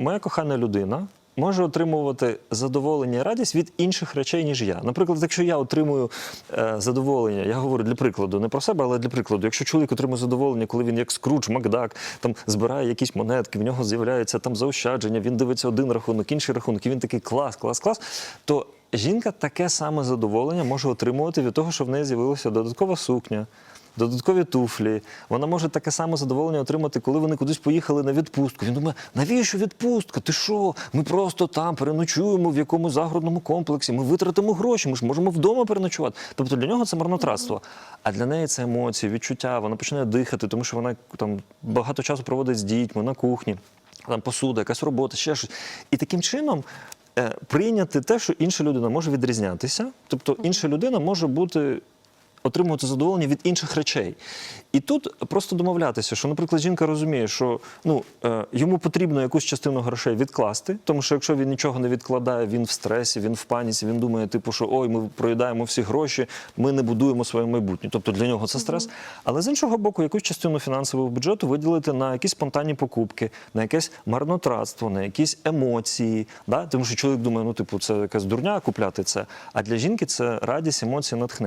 Моя кохана людина може отримувати задоволення і радість від інших речей, ніж я. Наприклад, якщо я отримую е, задоволення, я говорю для прикладу, не про себе, але для прикладу, якщо чоловік отримує задоволення, коли він як скруч, Макдак, там збирає якісь монетки, в нього з'являється там заощадження, він дивиться один рахунок, інший рахунок, і він такий клас, клас, клас, то жінка таке саме задоволення може отримувати від того, що в неї з'явилася додаткова сукня. Додаткові туфлі. Вона може таке саме задоволення отримати, коли вони кудись поїхали на відпустку. Він думає, навіщо відпустка? Ти що? Ми просто там переночуємо в якомусь загородному комплексі. Ми витратимо гроші, ми ж можемо вдома переночувати. Тобто для нього це марнотратство. А для неї це емоції, відчуття. Вона починає дихати, тому що вона там багато часу проводить з дітьми на кухні, там посуда, якась робота, ще щось. І таким чином. е, Прийняти те, що інша людина може відрізнятися, тобто інша людина може бути отримувати задоволення від інших речей. І тут просто домовлятися, що, наприклад, жінка розуміє, що ну, е, йому потрібно якусь частину грошей відкласти, тому що якщо він нічого не відкладає, він в стресі, він в паніці, він думає, типу, що ой, ми проїдаємо всі гроші, ми не будуємо своє майбутнє. Тобто для нього це стрес. Але з іншого боку, якусь частину фінансового бюджету виділити на якісь спонтанні покупки, на якесь марнотратство, на якісь емоції. Да? Тому що чоловік думає, ну, типу, це якась дурня купляти це. А для жінки це радість, емоції, натхнення.